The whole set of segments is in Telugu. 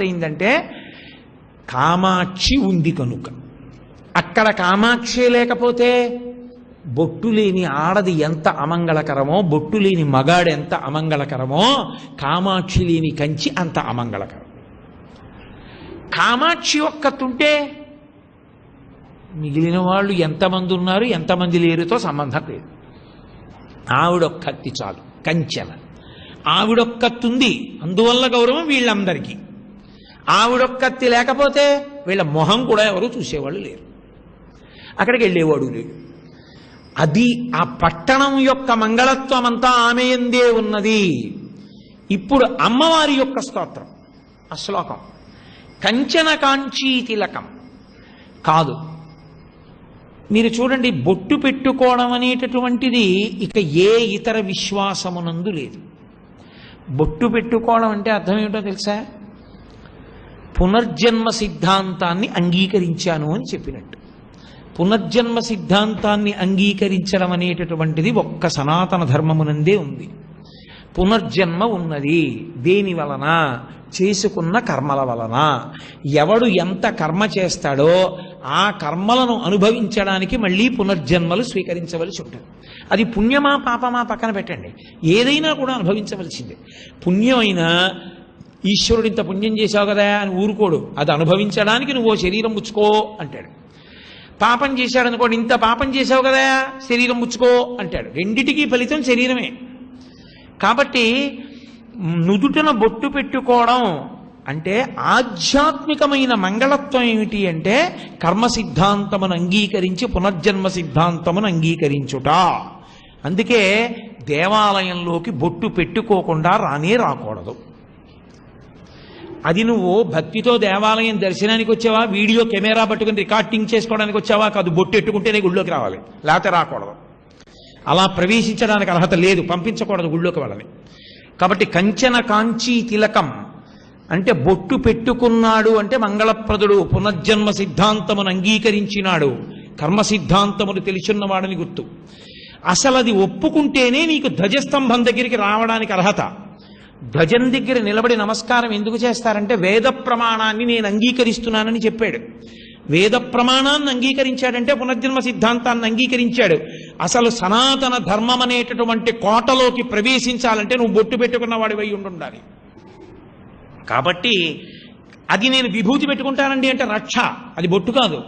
అయిందంటే కామాక్షి ఉంది కనుక. అక్కడ కామాక్షి లేకపోతే బొట్టు లేని ఆడది ఎంత అమంగళకరమో బొట్టు లేని మగాడు ఎంత అమంగళకరమో కామాక్షి లేని కంచి అంత అమంగళకరం. కామాక్షి ఒక్కతుంటే మిగిలిన వాళ్ళు ఎంతమంది ఉన్నారు ఎంతమంది లేరుతో సంబంధం లేదు. ఆవిడొక్కత్తి చాలు కంచెన ఆవిడొక్కత్తుంది అందువల్ల గౌరవం వీళ్ళందరికీ. ఆవిడొక్కత్తి లేకపోతే వీళ్ళ మొహం కూడా ఎవరు చూసేవాళ్ళు లేరు. అక్కడికి వెళ్ళేవాడు లేడు. అది ఆ పట్టణం యొక్క మంగళత్వం అంతా ఆమె ఎందే ఉన్నది. ఇప్పుడు అమ్మవారి యొక్క స్తోత్రం ఆ శ్లోకం. కంచన కాంచీ తిలకం. కాదు. మీరు చూడండి బొట్టు పెట్టుకోవడం అనేటటువంటిది ఇక ఏ ఇతర విశ్వాసమునందు లేదు. బొట్టు పెట్టుకోవడం అంటే అర్థం ఏమిటో తెలుసా? పునర్జన్మ సిద్ధాంతాన్ని అంగీకరించాను అని చెప్పినట్టు. పునర్జన్మ సిద్ధాంతాన్ని అంగీకరించడం అనేటటువంటిది ఒక్క సనాతన ధర్మమునందే ఉంది. పునర్జన్మ ఉన్నది. దేని వలన? చేసుకున్న కర్మల వలన. ఎవడు ఎంత కర్మ చేస్తాడో ఆ కర్మలను అనుభవించడానికి మళ్ళీ పునర్జన్మలు స్వీకరించవలసి ఉంటుంది. అది పుణ్యమా పాపమా పక్కన పెట్టండి. ఏదైనా కూడా అనుభవించవలసిందే. పుణ్యమైనా ఈశ్వరుడు ఇంత పుణ్యం చేశావు కదా అని ఊరుకోడు. అది అనుభవించడానికి నువ్వు శరీరం పుచ్చుకో అంటాడు. పాపం చేశాడనుకోడు ఇంత పాపం చేశావు కదా శరీరం పుచ్చుకో అంటాడు. రెండిటికీ ఫలితం శరీరమే. కాబట్టి నుదుటన బొట్టు పెట్టుకోవడం అంటే ఆధ్యాత్మికమైన మంగళత్వం ఏమిటి అంటే కర్మ సిద్ధాంతమును అంగీకరించి పునర్జన్మ సిద్ధాంతమును అంగీకరించుట. అందుకే దేవాలయంలోకి బొట్టు పెట్టుకోకుండా రానే రాకూడదు. అది నువ్వు భక్తితో దేవాలయం దర్శనానికి వచ్చావా? వీడియో కెమెరా పట్టుకుని రికార్డింగ్ చేసుకోవడానికి వచ్చావా? కాదు బొట్టు ఎట్టుకుంటేనే గుళ్ళోకి రావాలి. లేకపోతే రాకూడదు. అలా ప్రవేశించడానికి అర్హత లేదు. పంపించకూడదు గుళ్ళోకి వాళ్ళని. కాబట్టి కంచన కాంచీ తిలకం అంటే బొట్టు పెట్టుకున్నాడు అంటే మంగళప్రదుడు పునర్జన్మ సిద్ధాంతమును అంగీకరించినాడు. కర్మ సిద్ధాంతమును తెలిసిన్నవాడని గుర్తు. అసలు అది ఒప్పుకుంటేనే నీకు ధ్వజస్తంభం దగ్గరికి రావడానికి అర్హత. ధ్వజం దగ్గర నిలబడి నమస్కారం ఎందుకు చేస్తారంటే వేద ప్రమాణాన్ని నేను అంగీకరిస్తున్నానని చెప్పాడు. వేద ప్రమాణాన్ని అంగీకరించాడంటే పునర్జన్మ సిద్ధాంతాన్ని అంగీకరించాడు. అసలు సనాతన ధర్మం అనేటటువంటి కోటలోకి ప్రవేశించాలంటే నువ్వు బొట్టు పెట్టుకున్న వాడివై ఉండాలి కాబట్టి అది నేను విభూతి పెట్టుకుంటానండి అంటే రక్ష. అది బొట్టు కాదు.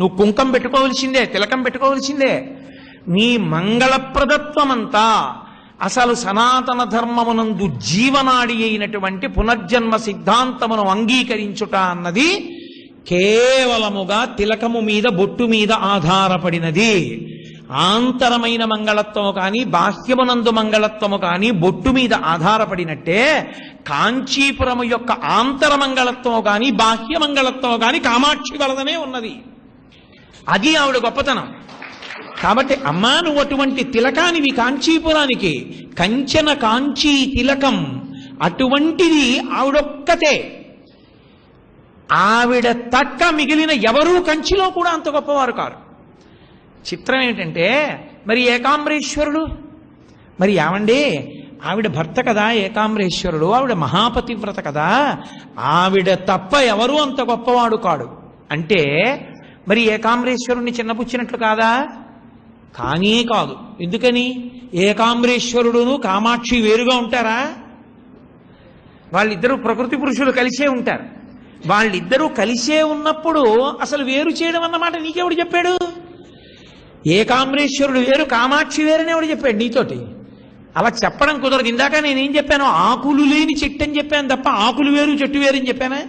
నువ్వు కుంకం పెట్టుకోవలసిందే తిలకం పెట్టుకోవలసిందే. నీ మంగళప్రదత్వమంతా అసలు సనాతన ధర్మమునందు జీవనాడి అయినటువంటి పునర్జన్మ సిద్ధాంతమును అంగీకరించుట అన్నది కేవలముగా తిలకము మీద బొట్టు మీద ఆధారపడినది. ఆంతరమైన మంగళత్వము కానీ బాహ్యమునందు మంగళత్వము కానీ బొట్టు మీద ఆధారపడినట్టే కాంచీపురము యొక్క ఆంతర మంగళత్వము కానీ బాహ్య మంగళత్వము కానీ కామాక్షి వలదనే ఉన్నది. అది ఆవిడ గొప్పతనం. కాబట్టి అమ్మా నువ్వు అటువంటి తిలకానివి కాంచీపురానికి. కంచన కాంచీ తిలకం. అటువంటిది ఆవిడొక్కతే. ఆవిడ తక్క మిగిలిన ఎవరూ కంచిలో కూడా అంత గొప్పవారు కారు. చిత్రం ఏంటంటే మరి ఏకాంబరేశ్వరుడు? మరి ఏమండి? ఆవిడ భర్త కదా ఏకాంబరేశ్వరుడు ఆవిడ మహాపతివ్రత కదా. ఆవిడ తప్ప ఎవరు అంత గొప్పవాడు కాడు. అంటే మరి ఏకాంబరేశ్వరుణ్ణి చిన్నపుచ్చినట్లు కాదా? కానీ కాదు. ఎందుకని? ఏకాంబరేశ్వరుడును కామాక్షి వేరుగా ఉంటారా? వాళ్ళిద్దరూ ప్రకృతి పురుషులు కలిసే ఉంటారు. వాళ్ళిద్దరూ కలిసే ఉన్నప్పుడు అసలు వేరు చేయడం అన్నమాట నీకెవడు చెప్పాడు? ఏకాంబరేశ్వరుడు వేరు కామాక్షి వేరని ఎవడు చెప్పాడు నీతోటి? అలా చెప్పడం కుదరదు. ఇందాక నేనేం చెప్పాను ఆకులు లేని చెట్టు అని చెప్పాను తప్ప ఆకులు వేరు చెట్టు వేరు అని చెప్పానా?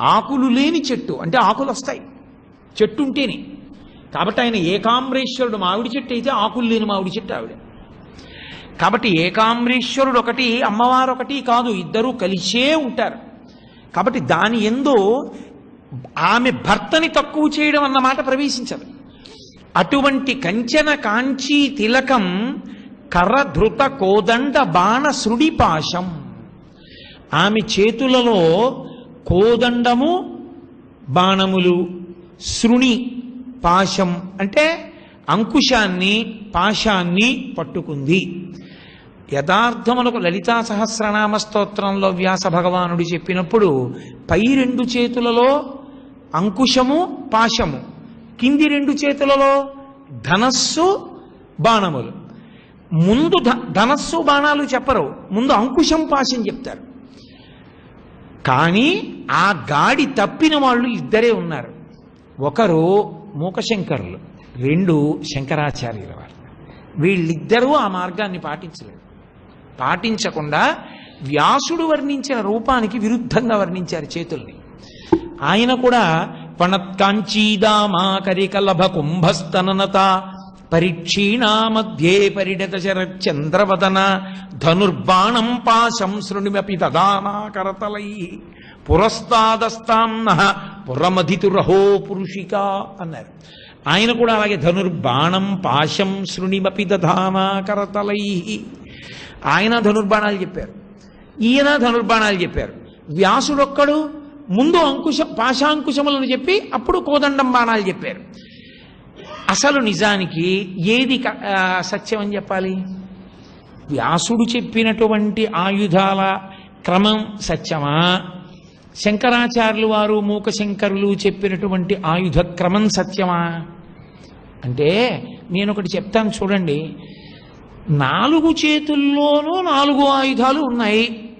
ఆకులు లేని చెట్టు అంటే ఆకులు వస్తాయి. చెట్టు ఉంటేనే. కాబట్టి ఆయన ఏకాంబరేశ్వరుడు. మామిడి చెట్టు అయితే ఆకులు లేని మామిడి చెట్టు ఆవిడ. కాబట్టి ఏకాంబరేశ్వరుడు ఒకటి అమ్మవారు ఒకటి కాదు ఇద్దరూ కలిసే ఉంటారు. కాబట్టి దాని ఎందు ఆమె భర్తని తక్కువ చేయడం అన్నమాట ప్రవేశించదు. అటువంటి కంచన కాంచీ తిలకం కర్రధృత కోదండ బాణ శృడిపాశం ఆమె చేతులలో కోదండము బాణములు శృణి పాశం అంటే అంకుశాన్ని పాశాన్ని పట్టుకుంది. యథార్థమునకు లలితా సహస్రనామ స్తోత్రంలో వ్యాస భగవానుడు చెప్పినప్పుడు పై రెండు చేతులలో అంకుశము పాశము. కింది రెండు చేతులలో ధనస్సు బాణములు. ముందు ధనస్సు బాణాలు చెప్పరు. ముందు అంకుశం పాశం చెప్తారు. కానీ ఆ గాడి తప్పిన వాళ్ళు ఇద్దరే ఉన్నారు. ఒకరు మూకశంకరులు. రెండు శంకరాచార్యుల వారు. వీళ్ళిద్దరూ ఆ మార్గాన్ని పాటించలేదు. పాటించకుండా వ్యాసుడు వర్ణించిన రూపానికి విరుద్ధంగా వర్ణించారు చేతుల్ని. ఆయన కూడా పణత్కాంచీదామాకరికలభ కుంభస్తననత పరిక్షీణా మధ్యే పరిడత చంద్రవదన ధనుర్బాణం పాశం శృణిమపి దదానాకరతలై పురస్తాదస్తాంన పురమధితురహో పురుషిక అన్నారు. ఆయన కూడా అలాగే ధనుర్బాణం పాశం శృణిమపి దధానాకరతలై ఆయన ధనుర్బాణాలు చెప్పారు. ఈయన ధనుర్బాణాలు చెప్పారు. వ్యాసుడొక్కడు ముందు అంకుశ పాశాంకుశములను చెప్పి అప్పుడు కోదండం బాణాలు చెప్పారు. అసలు నిజానికి ఏది క- సత్యం అని చెప్పాలి? వ్యాసుడు చెప్పినటువంటి ఆయుధాల క్రమం సత్యమా? శంకరాచార్యులు వారు మూక శంకరులు చెప్పినటువంటి ఆయుధ క్రమం సత్యమా? అంటే నేను ఒకటి చెప్తాను చూడండి. నాలుగు చేతుల్లోనూ నాలుగు ఆయుధాలు ఉన్నాయి.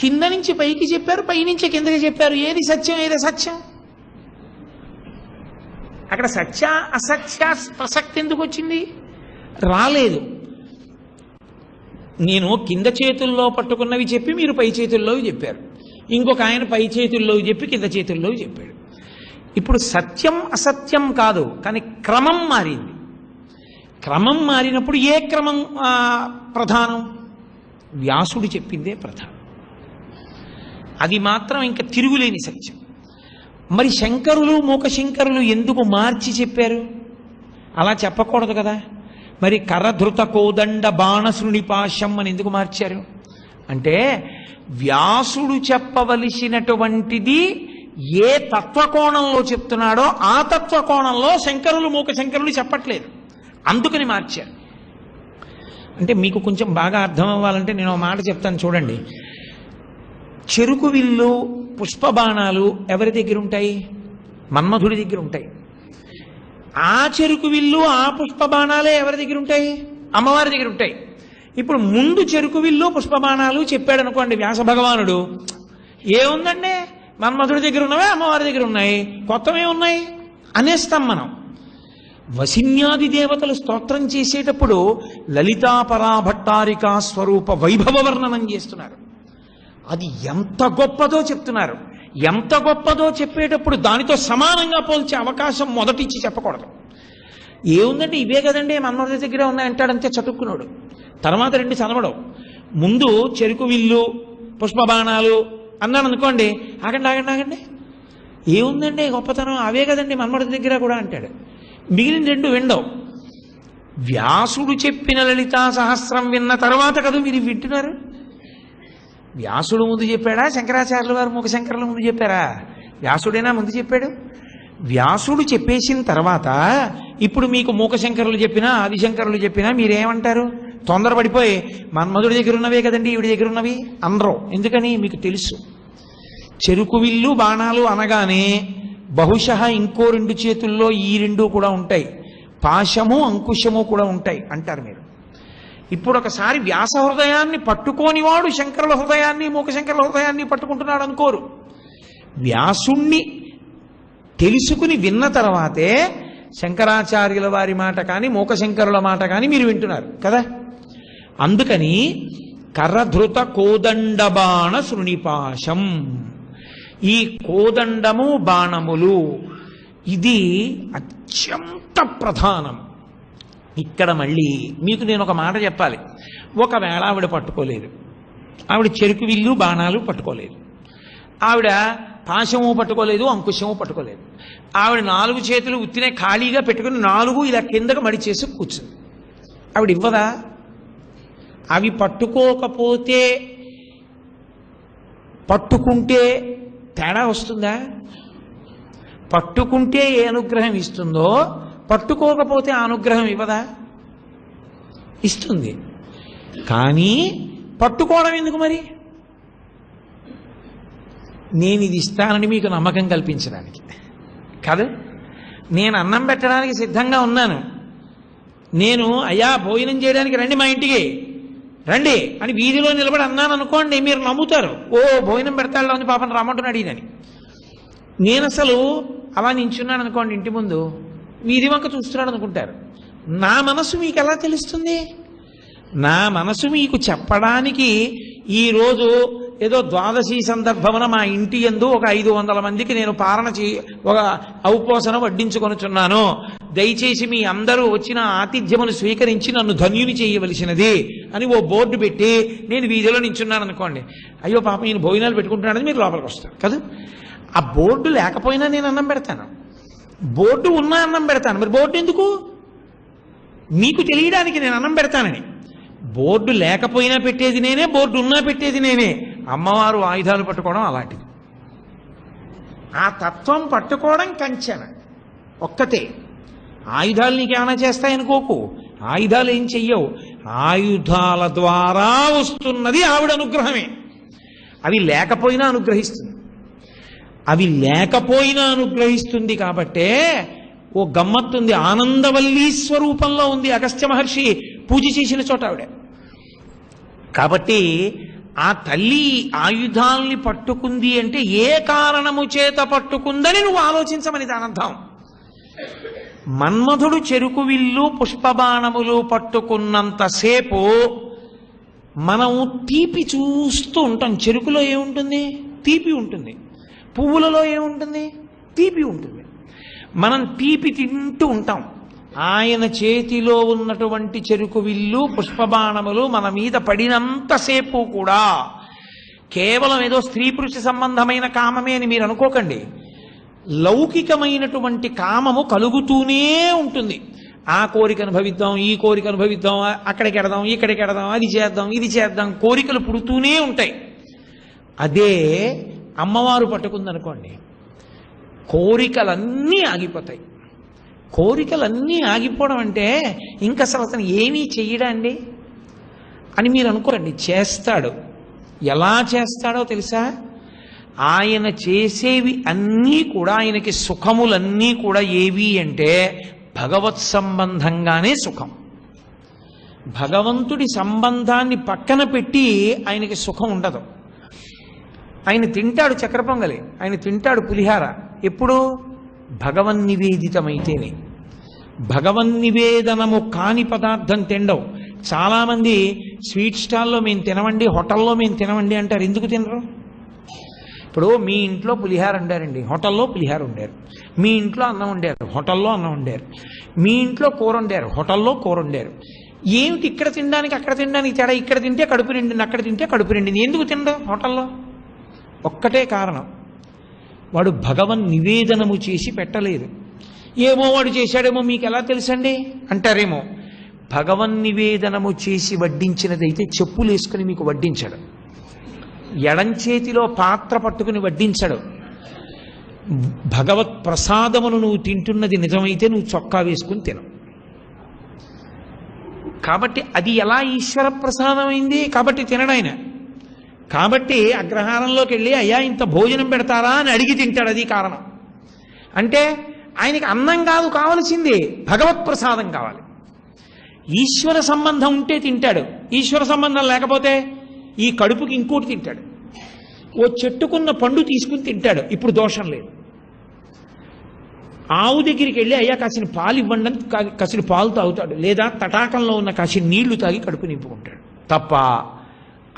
కింద నుంచి పైకి చెప్పారు పైనుంచి కిందకి చెప్పారు. ఏది సత్యం ఏది సత్యం అక్కడ సత్య అసత్య ప్రసక్తి ఎందుకు వచ్చింది? రాలేదు. నేను కింద చేతుల్లో పట్టుకున్నవి చెప్పి మీరు పై చేతుల్లోవి చెప్పారు. ఇంకొక ఆయన పై చేతుల్లోవి చెప్పి కింద చేతుల్లోవి చెప్పాడు. ఇప్పుడు సత్యం అసత్యం కాదు కానీ క్రమం మారింది. క్రమం మారినప్పుడు ఏ క్రమం ప్రధానం? వ్యాసుడు చెప్పిందే ప్రధానం. అది మాత్రం ఇంకా తిరుగులేని సత్యం. మరి శంకరులు మూకశంకరులు ఎందుకు మార్చి చెప్పారు? అలా చెప్పకూడదు కదా. మరి కరధృత కోదండ బాణసుని పాశం అని ఎందుకు మార్చారు? అంటే వ్యాసుడు చెప్పవలసినటువంటిది ఏ తత్వకోణంలో చెప్తున్నాడో ఆ తత్వకోణంలో శంకరులు మూక శంకరులు చెప్పట్లేదు. అందుకని మార్చారు. అంటే మీకు కొంచెం బాగా అర్థం అవ్వాలంటే నేను ఒక మాట చెప్తాను చూడండి. చెరుకు విల్లు పుష్పబాణాలు ఎవరి దగ్గర ఉంటాయి? మన్మధుడి దగ్గర ఉంటాయి. ఆ చెరుకు విల్లు ఆ పుష్పబాణాలే ఎవరి దగ్గర ఉంటాయి? అమ్మవారి దగ్గర ఉంటాయి. ఇప్పుడు ముందు చెరుకు విల్లు పుష్పబాణాలు చెప్పాడు అనుకోండి వ్యాస భగవానుడు ఏముందండి? మన్మధుడి దగ్గర ఉన్నవే అమ్మవారి దగ్గర ఉన్నాయి. కొత్తవే ఉన్నాయి? అనేస్తాం మనం. వసిన్యాది దేవతలు స్తోత్రం చేసేటప్పుడు లలితాపరాభట్టారికా స్వరూప వైభవ వర్ణనం చేస్తున్నారు. అది ఎంత గొప్పదో చెప్తున్నారు. ఎంత గొప్పదో చెప్పేటప్పుడు దానితో సమానంగా పోల్చే అవకాశం మొదటిచ్చి చెప్పకూడదు. ఏముందంటే ఇవే కదండి మన్మధుడి దగ్గర ఉన్నాయంటాడంతే చదువుకున్నాడు తర్వాత రెండు చదవడం. ముందు చెరుకు విల్లు పుష్పబాణాలు అన్నాడు అనుకోండి ఆగండి ఆగండి ఆగండి. ఏముందండి గొప్పతనం? అవే కదండి మన్మడి దగ్గర కూడా అంటాడు. మిగిలిన రెండు విండవు వ్యాసుడు చెప్పిన లలితా సహస్రం విన్న తర్వాత కదా మీరు వింటున్నారు? వ్యాసుడు ముందు చెప్పాడా? శంకరాచార్యుల వారు ముఖ శంకరుల ముందు చెప్పారా? వ్యాసుడేనా ముందు చెప్పాడు? వ్యాసుడు చెప్పేసిన తర్వాత ఇప్పుడు మీకు మూకశంకరులు చెప్పినా ఆదిశంకరులు చెప్పినా మీరేమంటారు? తొందరపడిపోయి మన్మధుడి దగ్గర ఉన్నవే కదండి ఈవిడి దగ్గర ఉన్నవి అనరు ఎందుకని? మీకు తెలుసు. చెరుకు విల్లు బాణాలు అనగానే బహుశ ఇంకో రెండు చేతుల్లో ఈ రెండు కూడా ఉంటాయి. పాశము అంకుశము కూడా ఉంటాయి అంటారు మీరు. ఇప్పుడు ఒకసారి వ్యాస హృదయాన్ని పట్టుకోనివాడు శంకరుల హృదయాన్ని మూకశంకరుల హృదయాన్ని పట్టుకుంటున్నాడు అనుకోరు. వ్యాసుణ్ణి తెలుసుకుని విన్న తర్వాతే శంకరాచార్యుల వారి మాట కానీ మూకశంకరుల మాట కానీ మీరు వింటున్నారు కదా? అందుకని కర్రధృత కోదండబాణ శృణిపాశం ఈ కోదండము బాణములు ఇది అత్యంత ప్రధానం. ఇక్కడ మళ్ళీ మీకు నేను ఒక మాట చెప్పాలి. ఒకవేళ ఆవిడ పట్టుకోలేదు. ఆవిడ చెరుకు విల్లు బాణాలు పట్టుకోలేదు. ఆవిడ పాశము పట్టుకోలేదు అంకుశము పట్టుకోలేదు. ఆవిడ నాలుగు చేతులు ఉత్తినే ఖాళీగా పెట్టుకుని నాలుగు ఇలా కిందకు మడిచేసి కూర్చుంది. ఆవిడ ఇవ్వదా? అవి పట్టుకోకపోతే పట్టుకుంటే తేడా వస్తుందా? పట్టుకుంటే ఏ అనుగ్రహం ఇస్తుందో పట్టుకోకపోతే ఆ అనుగ్రహం ఇవ్వదా? ఇస్తుంది. కానీ పట్టుకోవడం ఎందుకు మరి? నేను ఇది ఇస్తానని మీకు నమ్మకం కల్పించడానికి. కాదు నేను అన్నం పెట్టడానికి సిద్ధంగా ఉన్నాను. నేను అయ్యా భోజనం చేయడానికి రండి మా ఇంటికి. రండి అని వీధిలో నిలబడి అన్నాను అనుకోండి మీరు నమ్ముతారు. ఓ భోజనం పెడతాడు అని పాపం రమ్మంటున్నాడు ఈయనని. నేను అసలు అలా నించున్నాను అనుకోండి ఇంటి ముందు వీధి వంక చూస్తున్నాడు అనుకుంటారు. నా మనసు మీకు ఎలా తెలుస్తుంది? నా మనసు మీకు చెప్పడానికి ఈరోజు ఏదో ద్వాదశి సందర్భమున మా ఇంటి యందు ఒక ఐదు వందల మందికి నేను పాలన చే ఒక ఔపోసనం వడ్డించుకొనుచున్నాను. దయచేసి మీ అందరూ వచ్చిన ఆతిథ్యమును స్వీకరించి నన్ను ధన్యుని చేయవలసినది అని ఓ బోర్డు పెట్టి నేను వీధిలో నించున్నాను అనుకోండి. అయ్యో పాప నేను భోజనాలు పెట్టుకుంటున్నాడని మీరు లోపలికి వస్తారు. కదా? ఆ బోర్డు లేకపోయినా నేను అన్నం పెడతాను. బోర్డు ఉన్నా అన్నం పెడతాను. మరి బోర్డు ఎందుకు? మీకు తెలియడానికి నేను అన్నం పెడతానని. బోర్డు లేకపోయినా పెట్టేది నేనే బోర్డు ఉన్నా పెట్టేది నేనే. అమ్మవారు ఆయుధాలు పట్టుకోవడం అలాంటిది. ఆ తత్వం పట్టుకోవడం కంచెన. ఒక్కతే ఆయుధాలు నీకేమైనా చేస్తాయనుకోకు. ఆయుధాలు ఏం చెయ్యవు. ఆయుధాల ద్వారా వస్తున్నది ఆవిడ అనుగ్రహమే. అవి లేకపోయినా అనుగ్రహిస్తుంది. అవి లేకపోయినా అనుగ్రహిస్తుంది కాబట్టే ఓ గమ్మత్తుంది ఆనందవల్లీ స్వరూపంలో ఉంది అగస్త్య మహర్షి పూజ చేసిన చోట ఆవిడ. కాబట్టి ఆ తల్లి ఆయుధాల్ని పట్టుకుంది అంటే ఏ కారణము చేత పట్టుకుందని నువ్వు ఆలోచించమని దానర్థం మన్మధుడు చెరుకు విల్లు పుష్పబాణములు పట్టుకున్నంతసేపు మనం తీపి చూస్తూ ఉంటాం. చెరుకులో ఏముంటుంది? తీపి ఉంటుంది. పువ్వులలో ఏముంటుంది? తీపి ఉంటుంది. మనం తీపి తింటూ ఉంటాం. ఆయన చేతిలో ఉన్నటువంటి చెరుకు విల్లు పుష్పబాణములు మన మీద పడినంతసేపు కూడా కేవలం ఏదో స్త్రీ పురుష సంబంధమైన కామమే అని మీరు అనుకోకండి. లౌకికమైనటువంటి కామము కలుగుతూనే ఉంటుంది. ఆ కోరిక అనుభవిద్దాం ఈ కోరిక అనుభవిద్దాం అక్కడికి ఎడదాం ఇక్కడికి ఎడదాం అది చేద్దాం ఇది చేద్దాం కోరికలు పుడుతూనే ఉంటాయి. అదే అమ్మవారు పట్టుకుందనుకోండి కోరికలన్నీ ఆగిపోతాయి. కోరికలన్నీ ఆగిపోవడం అంటే ఇంకా అసలు అతను ఏమీ చెయ్యడండి అని మీరు అనుకోండి చేస్తాడు. ఎలా చేస్తాడో తెలుసా? ఆయన చేసేవి అన్నీ కూడా ఆయనకి సుఖములన్నీ కూడా ఏవి అంటే భగవత్ సంబంధంగానే సుఖం. భగవంతుడి సంబంధాన్ని పక్కన పెట్టి ఆయనకి సుఖం ఉండదు. ఆయన తింటాడు చక్ర పొంగలి ఆయన తింటాడు పులిహార. ఎప్పుడు? భగవన్ నివేదితమైతేనే భగవన్ నివేదనము కాని పదార్థం తినడం చాలామంది స్వీట్ స్టాల్లో మేము తినవండి హోటల్లో మేము తినవండి అంటారు. ఎందుకు తినరు? ఇప్పుడు మీ ఇంట్లో పులిహార ఉండారండి. హోటల్లో పులిహార ఉండారు. మీ ఇంట్లో అన్నం ఉండారు. హోటల్లో అన్నం ఉండారు. మీ ఇంట్లో కూర ఉండారు. హోటల్లో కూర ఉండారు. ఏమిటి ఇక్కడ తినడానికి అక్కడ తినడానికి తేడా? ఇక్కడ తింటే కడుపు నిండింది అక్కడ తింటే కడుపు నిండింది. ఎందుకు తినడం హోటల్లో? ఒక్కటే కారణం. వాడు భగవన్ నివేదనము చేసి పెట్టలేదు. ఏమో వాడు చేశాడేమో మీకు ఎలా తెలుసండి? అంటారేమో భగవన్ నివేదనము చేసి వడ్డించినదైతే చెప్పులు వేసుకుని మీకు వడ్డించాడు. ఎడంచేతిలో పాత్ర పట్టుకుని వడ్డించాడు. భగవత్ ప్రసాదమును నువ్వు తింటున్నది నిజమైతే నువ్వు చొక్కా వేసుకుని తిను. కాబట్టి అది ఎలా ఈశ్వర ప్రసాదమైంది? కాబట్టి తినడాయన. కాబట్టి అగ్రహారంలోకి వెళ్ళి అయ్యా ఇంత భోజనం పెడతారా? అని అడిగి తింటాడు. అది కారణం. అంటే ఆయనకి అన్నం కాదు కావలసింది భగవత్ ప్రసాదం కావాలి. ఈశ్వర సంబంధం ఉంటే తింటాడు. ఈశ్వర సంబంధం లేకపోతే ఈ కడుపుకి ఇంకోటి తింటాడు. ఓ చెట్టుకున్న పండు తీసుకుని తింటాడు. ఇప్పుడు దోషం లేదు. ఆవు దగ్గరికి వెళ్ళి అయ్యా కాసిన పాలు ఇవ్వండి అని కాసిన పాలు తాగుతాడు. లేదా తటాకంలో ఉన్న కాసిన నీళ్ళు తాగి కడుపు నింపుకుంటాడు. తప్ప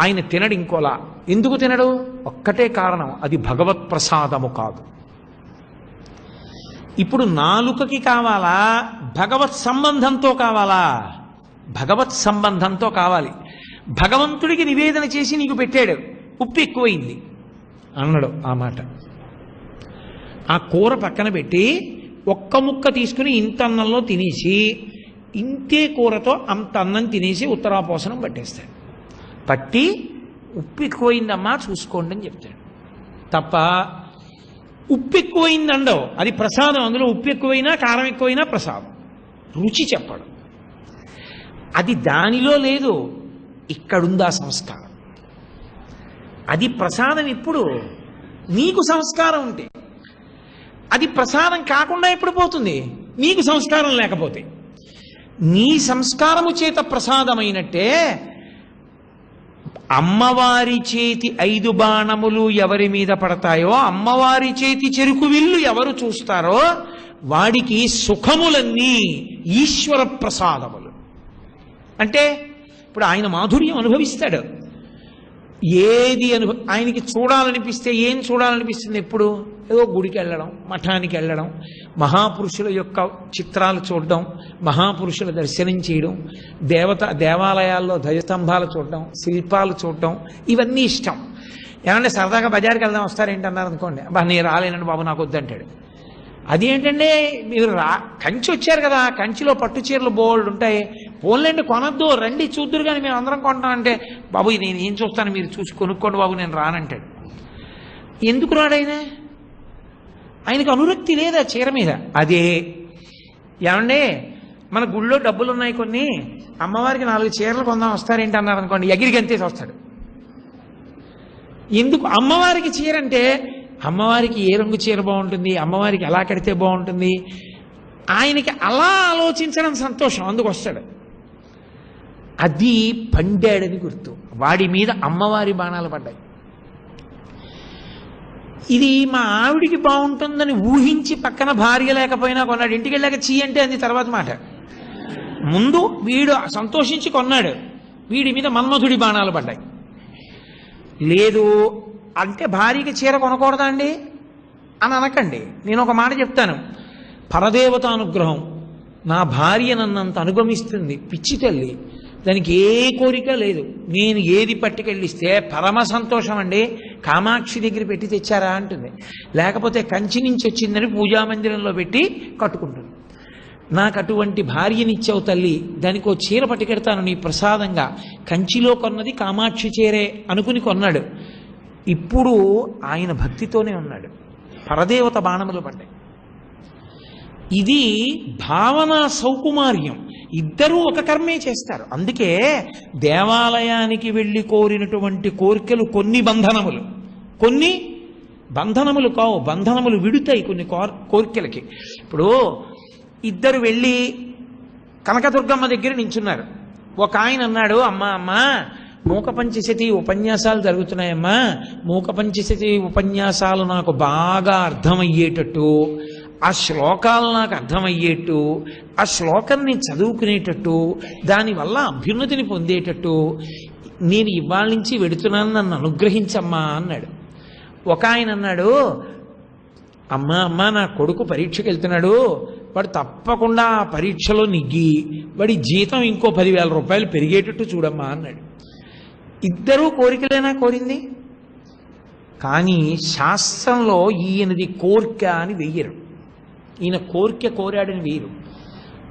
ఆయన తినడు ఇంకోలా. ఎందుకు తినడు? ఒక్కటే కారణం. అది భగవత్ ప్రసాదము కాదు. ఇప్పుడు నాలుకకి కావాలా? భగవత్ సంబంధంతో కావాలా? భగవత్ సంబంధంతో కావాలి. భగవంతుడికి నివేదన చేసి నీకు పెట్టాడు. ఉప్పు ఎక్కువైంది. అన్నాడు ఆ మాట. ఆ కూర పక్కన పెట్టి ఒక్క ముక్క తీసుకుని ఇంత అన్నంలో తినేసి ఇంతే కూరతో అంత అన్నం తినేసి ఉత్తరాపోసనం పట్టేస్తాడు. పట్టి ఉప్పు చూసుకోండి అని చెప్తాడు. తప్ప ఉప్పెక్కువైందండవు అది ప్రసాదం అందులో ఉప్పు ఎక్కువైనా కారం ఎక్కువైనా ప్రసాదం. రుచి చెప్పడం. అది దానిలో లేదు ఇక్కడుందా సంస్కారం. అది ప్రసాదం ఇప్పుడు నీకు సంస్కారం ఉంటే. అది ప్రసాదం కాకుండా ఎప్పుడు పోతుంది? నీకు సంస్కారం లేకపోతే. నీ సంస్కారము చేత ప్రసాదమైనట్టే అమ్మవారి చేతి ఐదు బాణములు ఎవరి మీద పడతాయో అమ్మవారి చేతి చెరుకు విల్లు ఎవరు చూస్తారో వాడికి సుఖములన్నీ ఈశ్వర ప్రసాదములు. అంటే ఇప్పుడు ఆయన మాధుర్యం అనుభవిస్తాడు. ఏది అను ఆయనకి చూడాలనిపిస్తే ఏం చూడాలనిపిస్తుంది ఎప్పుడు? ఏదో గుడికి వెళ్ళడం మఠానికి వెళ్ళడం మహాపురుషుల యొక్క చిత్రాలు చూడడం మహాపురుషుల దర్శనం చేయడం దేవత దేవాలయాల్లో ధ్వజస్తంభాలు చూడడం శిల్పాలు చూడడం ఇవన్నీ ఇష్టం. ఏమంటే సరదాగా బజార్కి వెళ్దాం వస్తారేంటన్నారు అనుకోండి. అబ్బా నేను రాలేనండి బాబు నాకు వద్దంటాడు. అదేంటంటే మీరు రా కంచి వచ్చారు కదా కంచిలో పట్టు చీరలు బోల్డ్ ఉంటాయి పోన్లేండి కొనద్దు రండి చూద్దురు కానీ మేము అందరం కొంటామంటే బాబు నేను ఏం చూస్తాను? మీరు చూసి కొనుక్కోండి బాబు నేను రానంటాడు. ఎందుకు రాడైనా ఆయనకు అనురక్తి లేదా చీర మీద? అదే. ఏమండి? మన గుళ్ళో డబ్బులు ఉన్నాయి కొన్ని. అమ్మవారికి నాలుగు చీరలు కొందాం వస్తారేంటి అన్నారు అనుకోండి ఎగిరి గంతేసి వస్తాడు. ఎందుకు? అమ్మవారికి చీర అంటే అమ్మవారికి ఏ రంగు చీర బాగుంటుంది? అమ్మవారికి ఎలా కడితే బాగుంటుంది? ఆయనకి అలా ఆలోచించడం సంతోషం అందుకు వస్తాడు. అది పండాడని గుర్తు. వాడి మీద అమ్మవారి బాణాలు పడ్డాయి. ఇది మా ఆవిడికి బాగుంటుందని ఊహించి పక్కన భార్య లేకపోయినా కొన్నాడు. ఇంటికి వెళ్ళాక చీ అంటే అది తర్వాత మాట. ముందు వీడు సంతోషించి కొన్నాడు. వీడి మీద మన్మధుడి బాణాలు పడ్డాయి. లేదు అంటే భార్యకి చీర కొనకూడదా అండి? అని అనకండి. నేను ఒక మాట చెప్తాను. పరదేవత అనుగ్రహం నా భార్య నన్నంత అనుగమిస్తుంది పిచ్చి తల్లి. దానికి ఏ కోరిక లేదు. నేను ఏది పట్టుకెళ్ళిస్తే పరమ సంతోషం అండి. కామాక్షి దగ్గర పెట్టి తెచ్చారా అంటుంది. లేకపోతే కంచి నుంచి వచ్చిందని పూజా మందిరంలో పెట్టి కట్టుకుంటుంది. నాకు అటువంటి భార్యనిచ్చావు తల్లి దానికి ఓ చీర పట్టుకెడతాను నీ ప్రసాదంగా. కంచిలో కొన్నది కామాక్షి చీరే అనుకుని కొన్నాడు. ఇప్పుడు ఆయన భక్తితోనే ఉన్నాడు. పరదేవత బాణములు పడ్డాయి. ఇది భావన సౌకుమార్యం. ఇద్దరూ ఒక కర్మే చేస్తారు. అందుకే దేవాలయానికి వెళ్ళి కోరినటువంటి కోరికలు కొన్ని బంధనములు. కొన్ని బంధనములు కావు. బంధనములు విడుతాయి కొన్ని కోర్ కోరికలకి. ఇప్పుడు ఇద్దరు వెళ్ళి కనకదుర్గమ్మ దగ్గర నించున్నారు. ఒక ఆయన అన్నాడు అమ్మ అమ్మ మూక పంచశతి ఉపన్యాసాలు జరుగుతున్నాయమ్మా. మూక పంచశతి ఉపన్యాసాలు నాకు బాగా అర్థమయ్యేటట్టు ఆ శ్లోకాలు నాకు అర్థమయ్యేట్టు ఆ శ్లోకాన్ని చదువుకునేటట్టు దానివల్ల అభ్యున్నతిని పొందేటట్టు నేను ఇవాళ నుంచి వెడుతున్నాను నన్ను అనుగ్రహించమ్మా అన్నాడు. ఒక ఆయన అన్నాడు అమ్మా అమ్మా నా కొడుకు పరీక్షకు వెళ్తున్నాడు. వాడు తప్పకుండా ఆ పరీక్షలో నిగ్గి వాడి జీతం ఇంకో పదివేల రూపాయలు పెరిగేటట్టు చూడమ్మా అన్నాడు. ఇద్దరూ కోరికలేనా కోరింది? కానీ శాస్త్రంలో ఈయనది కోరిక అని వెయ్యరు. ఈయన కోరిక కోరాడని వీరు.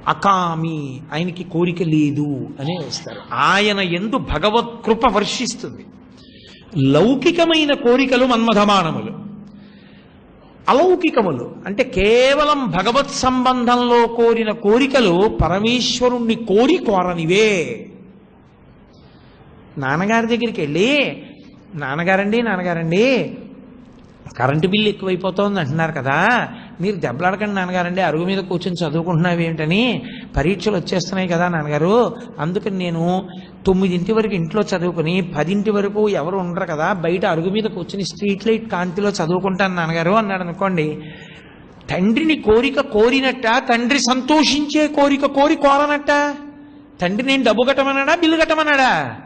అకామి ఆయనకి కోరిక లేదు అనే వేస్తారు. ఆయన ఎందు భగవత్ కృప వర్షిస్తుంది. లౌకికమైన కోరికలు మన్మధమానములు. అలౌకికములు అంటే కేవలం భగవత్ సంబంధంలో కోరిన కోరికలు పరమేశ్వరుణ్ణి కోరి కోరనివే. నాన్నగారి దగ్గరికి వెళ్ళి నాన్నగారండి నాన్నగారండి కరెంటు బిల్లు ఎక్కువైపోతోంది అంటున్నారు కదా. మీరు దెబ్బలాడకండి నాన్నగారండి అరుగు మీద కూర్చొని చదువుకుంటున్నావు ఏంటని పరీక్షలు వచ్చేస్తున్నాయి కదా నాన్నగారు. అందుకని నేను తొమ్మిదింటి వరకు ఇంట్లో చదువుకుని పదింటి వరకు ఎవరు ఉండరు కదా బయట అరుగు మీద కూర్చొని స్ట్రీట్ లైట్ కాంతిలో చదువుకుంటాను నాన్నగారు అన్నాడు అనుకోండి. తండ్రిని కోరిక కోరినట్ట తండ్రి సంతోషించే కోరిక కోరి కోరనట్ట. తండ్రి నేను డబ్బు కట్టమన్నాడా బిల్లు కట్టమన్నాడా?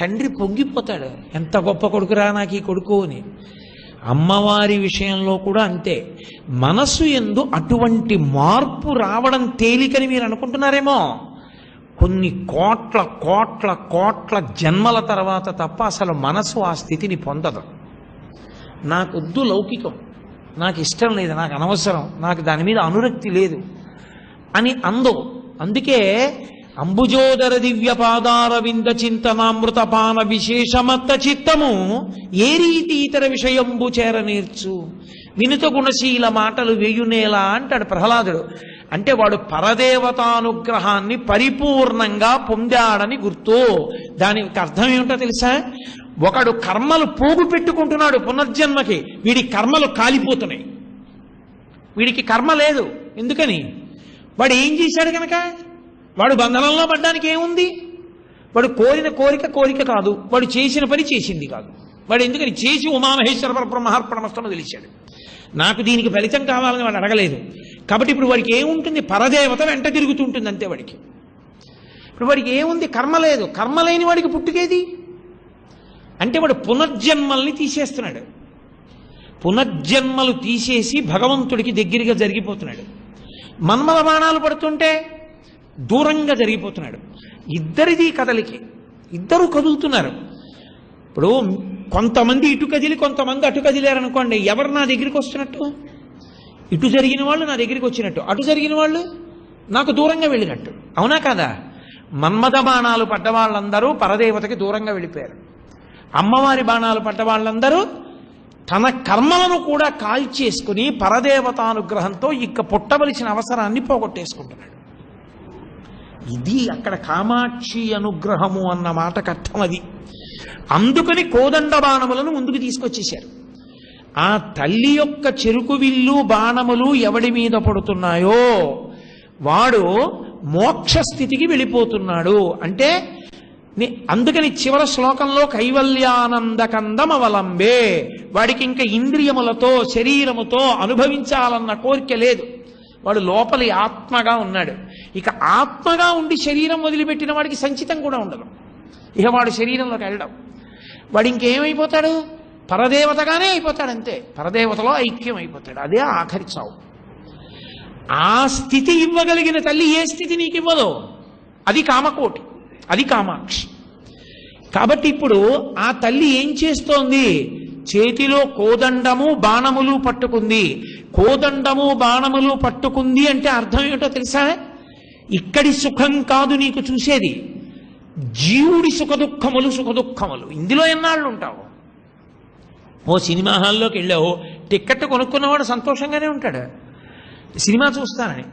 తండ్రి పొంగిపోతాడు. ఎంత గొప్ప కొడుకురా నాకు ఈ కొడుకు అని. అమ్మవారి విషయంలో కూడా అంతే. మనసు ఎందు అటువంటి మార్పు రావడం తేలికని మీరు అనుకుంటున్నారేమో. కొన్ని కోట్ల కోట్ల కోట్ల జన్మల తర్వాత తప్ప అసలు మనసు ఆ స్థితిని పొందదు. నాకొద్దు లౌకికం. నాకు ఇష్టం లేదు నాకు అనవసరం. నాకు దాని మీద అనురక్తి లేదు అని అందో అందుకే అంబుజోదర దివ్య పాదార వింద చింతనామృతపాన విశేషమత్త చిత్తము ఏ రీతి ఇతర విషయంబు చేర నేర్చు వినుత గుణశీల మాటలు వేయునేలా అంటాడు ప్రహ్లాదుడు. అంటే వాడు పరదేవతానుగ్రహాన్ని పరిపూర్ణంగా పొందాడని గుర్తు. దానికి అర్థం ఏమిటో తెలుసా? ఒకడు కర్మలు పోగు పెట్టుకుంటున్నాడు పునర్జన్మకి. వీడి కర్మలు కాలిపోతున్నాయి. వీడికి కర్మ లేదు. ఎందుకని? వాడు ఏం చేశాడు కనుక వాడు బంధనంలో పడ్డానికి ఏముంది? వాడు కోరిన కోరిక కోరిక కాదు. వాడు చేసిన పని చేసింది కాదు. వాడు ఎందుకని? చేసి ఉమామహేశ్వర బ్రహ్మార్పణమస్తమని తెలిసాడు నాకు దీనికి ఫలితం కావాలని వాడు అడగలేదు. కాబట్టి ఇప్పుడు వాడికి ఏముంటుంది? పరదేవత వెంట తిరుగుతుంటుంది అంతే వాడికి. ఇప్పుడు వాడికి ఏముంది? కర్మ లేదు. కర్మ లేని వాడికి పుట్టుకేది? అంటే వాడు పునర్జన్మల్ని తీసేస్తున్నాడు. పునర్జన్మలు తీసేసి భగవంతుడికి దగ్గరగా జరిగిపోతున్నాడు. మన్మల బాణాలు పడుతుంటే దూరంగా జరిగిపోతున్నాడు. ఇద్దరిది కదలికి ఇద్దరు కదులుతున్నారు. ఇప్పుడు కొంతమంది ఇటు కదిలి కొంతమంది అటు కదిలారనుకోండి ఎవరు నా దగ్గరికి వస్తున్నట్టు? ఇటు జరిగిన వాళ్ళు నా దగ్గరికి వచ్చినట్టు. అటు జరిగిన వాళ్ళు నాకు దూరంగా వెళ్ళినట్టు. అవునా కాదా? మన్మథ బాణాలు పడ్డ వాళ్ళందరూ పరదేవతకి దూరంగా వెళ్ళిపోయారు. అమ్మవారి బాణాలు పడ్డ వాళ్ళందరూ తన కర్మలను కూడా కాల్చేసుకుని పరదేవతానుగ్రహంతో ఇక పుట్టవలసిన అవసరాన్ని పోగొట్టేసుకుంటున్నాడు. ఇది అక్కడ కామాక్షి అనుగ్రహము అన్న మాటకు అర్థం అది. అందుకని కోదండ బాణములను ముందుకు తీసుకొచ్చేశారు. ఆ తల్లి యొక్క చెరుకు విల్లు బాణములు ఎవడి మీద పడుతున్నాయో వాడు మోక్ష స్థితికి వెళ్ళిపోతున్నాడు. అంటే అందుకని చివరి శ్లోకంలో కైవల్యానందకందమవలంబే. వాడికి ఇంకా ఇంద్రియములతో శరీరముతో అనుభవించాలన్న కోరిక లేదు. వాడు లోపలి ఆత్మగా ఉన్నాడు. ఇక ఆత్మగా ఉండి శరీరం వదిలిపెట్టిన వాడికి సంచితం కూడా ఉండదు. ఇక వాడు శరీరంలోకి వెళ్ళడం. వాడు ఇంకేమైపోతాడు పరదేవతగానే అయిపోతాడు అంతే పరదేవతలో ఐక్యం అయిపోతాడు అదే ఆఖరి చావు. ఆ స్థితి ఇవ్వగలిగిన తల్లి ఏ స్థితి నీకు ఇవ్వదు అది కామకోటి. అది కామాక్షి. కాబట్టి ఇప్పుడు ఆ తల్లి ఏం చేస్తోంది? చేతిలో కోదండము బాణములు పట్టుకుంది. కోదండము బాణములు పట్టుకుంది అంటే అర్థం ఏమిటో తెలుసా? ఇక్కడి సుఖం కాదు నీకు చూసేది. జీవుడి సుఖదుఖములు సుఖదుఖములు. ఇందులో ఎన్నాళ్ళు ఉంటావు ఓ సినిమా హాల్లోకి వెళ్ళావు టిక్కెట్ కొనుక్కున్నవాడు సంతోషంగానే ఉంటాడు. సినిమా చూస్తానని.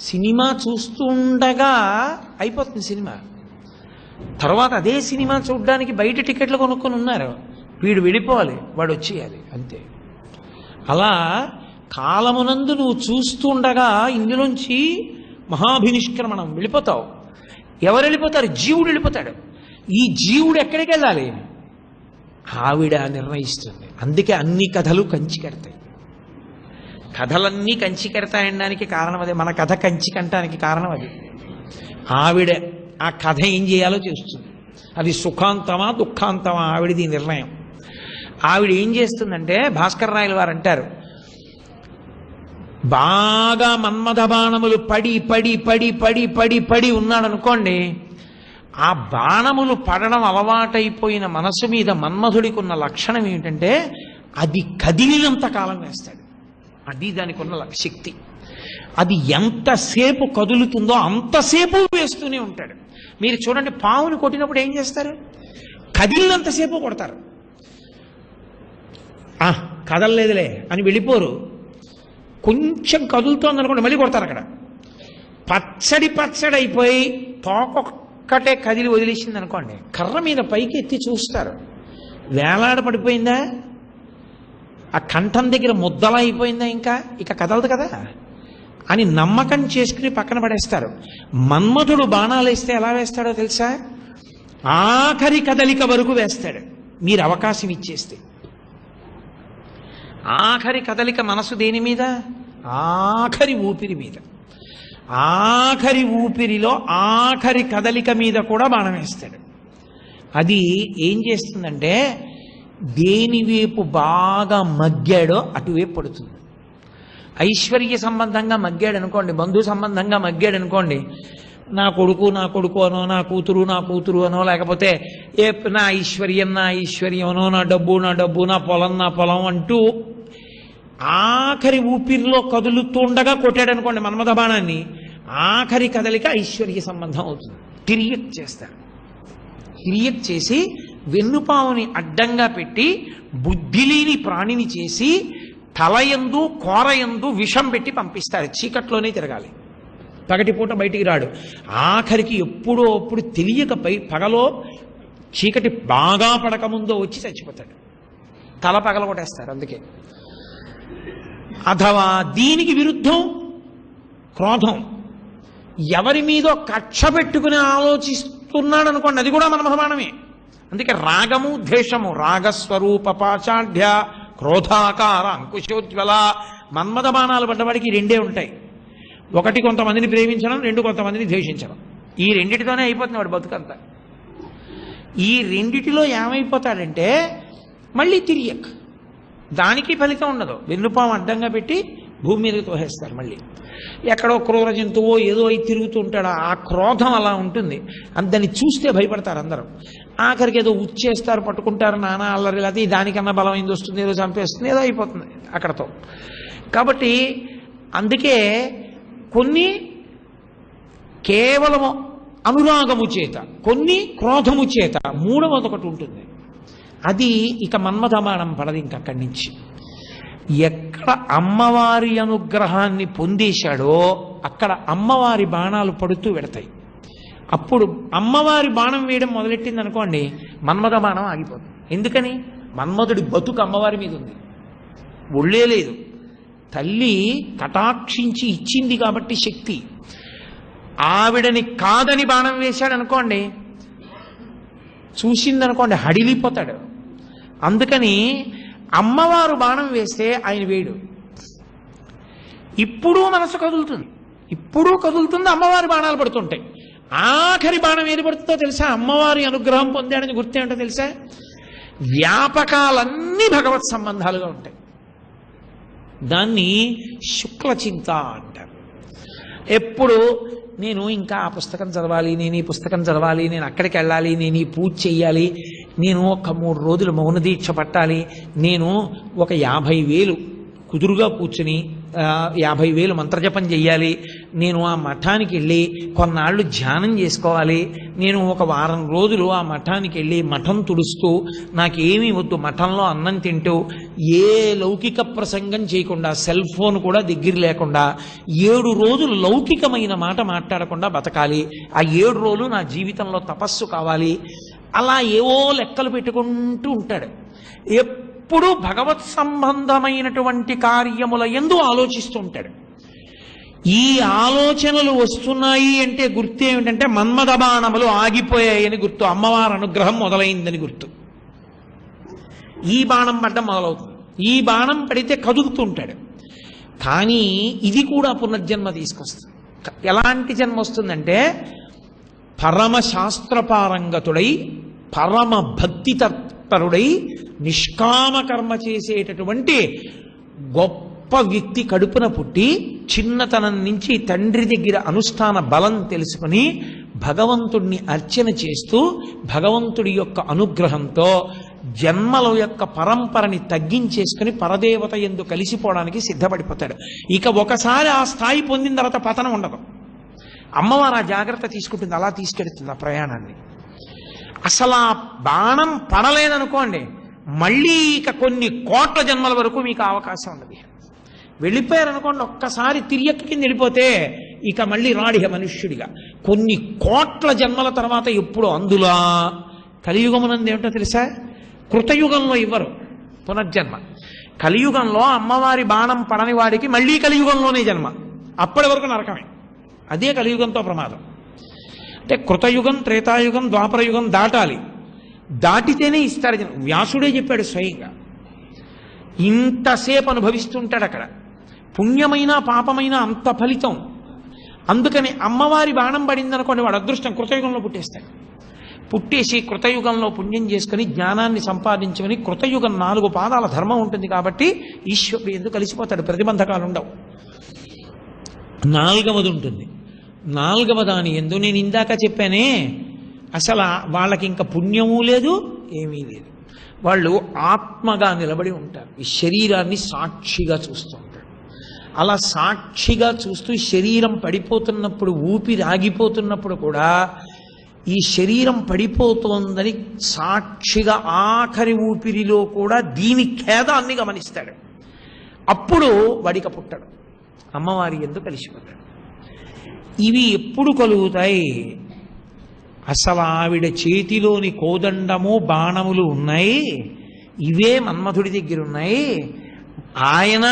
సినిమా చూస్తుండగా అయిపోతుంది సినిమా. తర్వాత అదే సినిమా చూడడానికి బయట టికెట్లు కొనుక్కొని ఉన్నారు. వీడు వెళ్ళిపోవాలి వాడు వచ్చేయాలి అంతే. అలా కాలమునందు నువ్వు చూస్తుండగా ఇందులోంచి మహాభినిష్క్రమణం వెళ్ళిపోతావు. ఎవరు వెళ్ళిపోతారు? జీవుడు వెళ్ళిపోతాడు. ఈ జీవుడు ఎక్కడికి వెళ్ళాలి? ఆవిడ నిర్ణయిస్తుంది. అందుకే అన్ని కథలు కంచి కడతాయి. కథలన్నీ కంచి కడతాయనడానికి కారణం అదే. మన కథ కంచి కంటానికి కారణం అది. ఆవిడ ఆ కథ ఏం చేయాలో చేస్తుంది. అది సుఖాంతమా దుఃఖాంతమా? ఆవిడది నిర్ణయం. ఆవిడ ఏం చేస్తుందంటే భాస్కర్ రాయలు వారు అంటారు బాగా మన్మథ బాణములు పడి పడి పడి పడి పడి పడి ఉన్నాడు అనుకోండి ఆ బాణములు పడడం అలవాటైపోయిన మనసు మీద మన్మధుడికి ఉన్న లక్షణం ఏమిటంటే అది కదిలినంత కాలం వేస్తాడు. అది దానికి ఉన్న లక్ష- శక్తి. అది ఎంతసేపు కదులుతుందో అంతసేపు వేస్తూనే ఉంటాడు. మీరు చూడండి పావుని కొట్టినప్పుడు ఏం చేస్తారు? కదిలినంతసేపు కొడతారు. కదలలేదులే అని వెళ్ళిపోరు. కొంచెం కదులుతోంది అనుకోండి మళ్ళీ కొడతారు అక్కడ. పచ్చడి పచ్చడి అయిపోయి తోకొక్కటే కదిలి వదిలేసింది అనుకోండి కర్ర మీద పైకి ఎత్తి చూస్తారు. వేలాడ పడిపోయిందా? ఆ కంఠం దగ్గర ముద్దలా అయిపోయిందా ఇంకా? ఇక కదలదు కదా. అని నమ్మకం చేసుకుని పక్కన పడేస్తారు. మన్మధుడు బాణాలు వేస్తే ఎలా వేస్తాడో తెలుసా? ఆఖరి కదలిక వరకు వేస్తాడు. మీరు అవకాశం ఇచ్చేస్తే. ఆఖరి కదలిక మనసు దేని మీద? ఆఖరి ఊపిరి మీద. ఆఖరి ఊపిరిలో ఆఖరి కదలిక మీద కూడా బాణం వేస్తాడు. అది ఏం చేస్తుందంటే దేనివైపు బాగా మగ్గాడో అటువైపు పడుతుంది. ఐశ్వర్య సంబంధంగా మగ్గాడు అనుకోండి బంధు సంబంధంగా మగ్గాడు అనుకోండి నా కొడుకు నా కొడుకు అనో నా కూతురు నా కూతురు అనో లేకపోతే ఏ నా ఐశ్వర్యం నా ఐశ్వర్యం అనో నా డబ్బు నా డబ్బు నా పొలం నా పొలం అంటూ ఆఖరి ఊపిరిలో కదులుతుండగా కొట్టాడనుకోండి మన్మథ బాణాన్ని ఆఖరి కదలిక ఐశ్వర్య సంబంధం అవుతుంది. తిరిగి చేస్తారు. తిరియక్ చేసి వెన్నుపావుని అడ్డంగా పెట్టి బుద్ధి లేని ప్రాణిని చేసి తలయందు కోరయందు విషం పెట్టి పంపిస్తారు. చీకట్లోనే తిరగాలి. పగటిపూట బయటికి రాడు. ఆఖరికి ఎప్పుడో అప్పుడు తెలియక పై పగలో చీకటి బాగా పడకముందో వచ్చి చచ్చిపోతాడు. తల పగల కొట్టేస్తారు అందుకే. అథవా దీనికి విరుద్ధం? క్రోధం. ఎవరి మీదో కక్ష పెట్టుకుని ఆలోచిస్తున్నాడు అనుకోండి అది కూడా మనమసమానమే అందుకే రాగము ద్వేషము రాగస్వరూప పాచాఢ్య క్రోధాకార అంకుశోజ్వల మన్మద బాణాలు పడ్డవాడికి రెండే ఉంటాయి. ఒకటి కొంతమందిని ప్రేమించడం రెండు కొంతమందిని ద్వేషించడం. ఈ రెండిటితోనే అయిపోతుంది వాడు బతుకంతా. ఈ రెండిటిలో ఏమైపోతాడంటే మళ్ళీ తిరియక్. దానికి ఫలితం ఉండదు. వెన్నుపాము అడ్డంగా పెట్టి భూమి మీదకి తోసేస్తారు మళ్ళీ. ఎక్కడో క్రూర జంతువో ఏదో అయి తిరుగుతూ ఆ క్రోధం అలా ఉంటుంది. దాన్ని చూస్తే భయపడతారు అందరూ. ఆఖరికి ఏదో ఉచ్చేస్తారు పట్టుకుంటారు నానా అల్లరి అది దానికన్నా బలమైంది వస్తుంది ఏదో చంపేస్తుంది ఏదో అయిపోతుంది అక్కడతో. కాబట్టి అందుకే కొన్ని కేవలము అనురాగము చేత కొన్ని క్రోధము చేత మూడవది ఒకటి ఉంటుంది. అది ఇక మన్మథమానం పడదు ఇంక అక్కడి నుంచి. ఎక్కడ అమ్మవారి అనుగ్రహాన్ని పొందేశాడో అక్కడ అమ్మవారి బాణాలు పడుతూ పెడతాయి అప్పుడు అమ్మవారి బాణం వేయడం మొదలెట్టింది అనుకోండి మన్మథ బాణం ఆగిపోతుంది. ఎందుకని? మన్మధుడి బతుకు అమ్మవారి మీద ఉంది. ఒళ్ళే లేదు. తల్లి కటాక్షించి ఇచ్చింది కాబట్టి శక్తి. ఆవిడని కాదని బాణం వేశాడు అనుకోండి చూసిందనుకోండి హడిలిపోతాడు. అందుకని అమ్మవారు బాణం వేస్తే ఆయన వేడు. ఇప్పుడు మనసు కదులుతుంది. ఇప్పుడు కదులుతుంది అమ్మవారి బాణాలు పడుతుంటాయి. ఆఖరి బాణం ఏది పడుతుందో తెలుసా? అమ్మవారి అనుగ్రహం పొందాడని గుర్తేంటో తెలుసా? వ్యాపకాలన్నీ భగవత్ సంబంధాలుగా ఉంటాయి. దాన్ని శుక్ల చింత అంటారు. ఎప్పుడు నేను ఇంకా ఆ పుస్తకం చదవాలి నేను ఈ పుస్తకం చదవాలి నేను అక్కడికి వెళ్ళాలి నేను ఈ పూజ చెయ్యాలి నేను ఒక మూడు రోజులు మౌన దీక్ష పట్టాలి. నేను ఒక యాభై వేలు కుదురుగా కూర్చుని యాభై వేలు మంత్రజపం చెయ్యాలి. నేను ఆ మఠానికి వెళ్ళి కొన్నాళ్ళు ధ్యానం చేసుకోవాలి. నేను ఒక వారం రోజులు ఆ మఠానికి వెళ్ళి మఠం తుడుస్తూ నాకేమీ వద్దు మఠంలో అన్నం తింటూ ఏ లౌకిక ప్రసంగం చేయకుండా సెల్ ఫోన్ కూడా దగ్గర లేకుండా ఏడు రోజులు లౌకికమైన మాట మాట్లాడకుండా బతకాలి. ఆ ఏడు రోజులు నా జీవితంలో తపస్సు కావాలి. అలా ఏవో లెక్కలు పెట్టుకుంటూ ఉంటాడు. ఎప్పుడూ భగవత్ సంబంధమైనటువంటి కార్యముల ఎందు ఆలోచిస్తూ ఉంటాడు. ఈ ఆలోచనలు వస్తున్నాయి అంటే గుర్తు ఏమిటంటే మన్మద బాణములు ఆగిపోయాయని గుర్తు. అమ్మవారి అనుగ్రహం మొదలైందని గుర్తు. ఈ బాణం పడ్డం మొదలవుతుంది. ఈ బాణం పడితే కదులుతూ ఉంటాడు. కానీ ఇది కూడా పునర్జన్మ తీసుకొస్తుంది. ఎలాంటి జన్మ వస్తుందంటే పరమ శాస్త్రపారంగతుడై పరమ భక్తి తత్పరుడై నిష్కామ కర్మ చేసేటటువంటి గొప్ప వ్యక్తి కడుపున పుట్టి చిన్నతనం నుంచి తండ్రి దగ్గర అనుష్ఠాన బలం తెలుసుకుని భగవంతుడిని అర్చన చేస్తూ భగవంతుడి యొక్క అనుగ్రహంతో జన్మల యొక్క పరంపరని తగ్గించేసుకుని పరదేవత ఎందు కలిసిపోవడానికి సిద్ధపడిపోతాడు. ఇక ఒకసారి ఆ స్థాయి పొందిన తర్వాత పతనం ఉండదు. అమ్మవారు ఆ జాగ్రత్త తీసుకుంటుంది అలా తీసుకెడుతుంది ఆ ప్రయాణాన్ని. అసలు ఆ బాణం పడలేదనుకోండి మళ్ళీ ఇక కొన్ని కోట్ల జన్మల వరకు మీకు అవకాశం ఉండదు వెళ్ళిపోయారనుకోండి ఒక్కసారి తిరియక్కి కింద వెళ్ళిపోతే ఇక మళ్ళీ రాడిహ మనుష్యుడిగా. కొన్ని కోట్ల జన్మల తర్వాత ఎప్పుడు అందులా కలియుగమునంది ఏమిటో తెలుసా? కృతయుగంలో ఇవ్వరు పునర్జన్మ. కలియుగంలో అమ్మవారి బాణం పడని వాడికి మళ్ళీ కలియుగంలోనే జన్మ. అప్పటి వరకు నరకమే. అదే కలియుగంతో ప్రమాదం. అంటే కృతయుగం త్రేతాయుగం ద్వాపరయుగం దాటాలి. దాటితేనే ఇస్తారు జనం. వ్యాసుడే చెప్పాడు స్వయంగా. ఇంతసేపు అనుభవిస్తుంటాడు అక్కడ. పుణ్యమైన పాపమైన అంత ఫలితం. అందుకని అమ్మవారి బాణం పడింది అనుకోండి వాడు అదృష్టం కృతయుగంలో పుట్టేస్తాడు. పుట్టేసి కృతయుగంలో పుణ్యం చేసుకుని జ్ఞానాన్ని సంపాదించుకొని కృతయుగం నాలుగు పాదాల ధర్మం ఉంటుంది కాబట్టి ఈశ్వరుడు ఎందుకు కలిసిపోతాడు? ప్రతిబంధకాలు ఉండవు. నాలుగవది ఉంటుంది. నాలుగవ దాని ఎందు నేను ఇందాక చెప్పానే అసలు వాళ్ళకి ఇంకా పుణ్యము లేదు ఏమీ లేదు. వాళ్ళు ఆత్మగా నిలబడి ఉంటారు. ఈ శరీరాన్ని సాక్షిగా చూస్తూ ఉంటారు. అలా సాక్షిగా చూస్తూ శరీరం పడిపోతున్నప్పుడు ఊపిరి ఆగిపోతున్నప్పుడు కూడా ఈ శరీరం పడిపోతోందని సాక్షిగా ఆఖరి ఊపిరిలో కూడా దీని ఖేదాన్ని గమనిస్తాడు. అప్పుడు వడిక పుట్టడు. అమ్మవారి ఎందుకు కలిసిపోతాడు. ఇవి ఎప్పుడు కలుగుతాయి? అసలు ఆవిడ చేతిలోని కోదండము బాణములు ఉన్నాయి? ఇవే మన్మధుడి దగ్గర ఉన్నాయి? ఆయన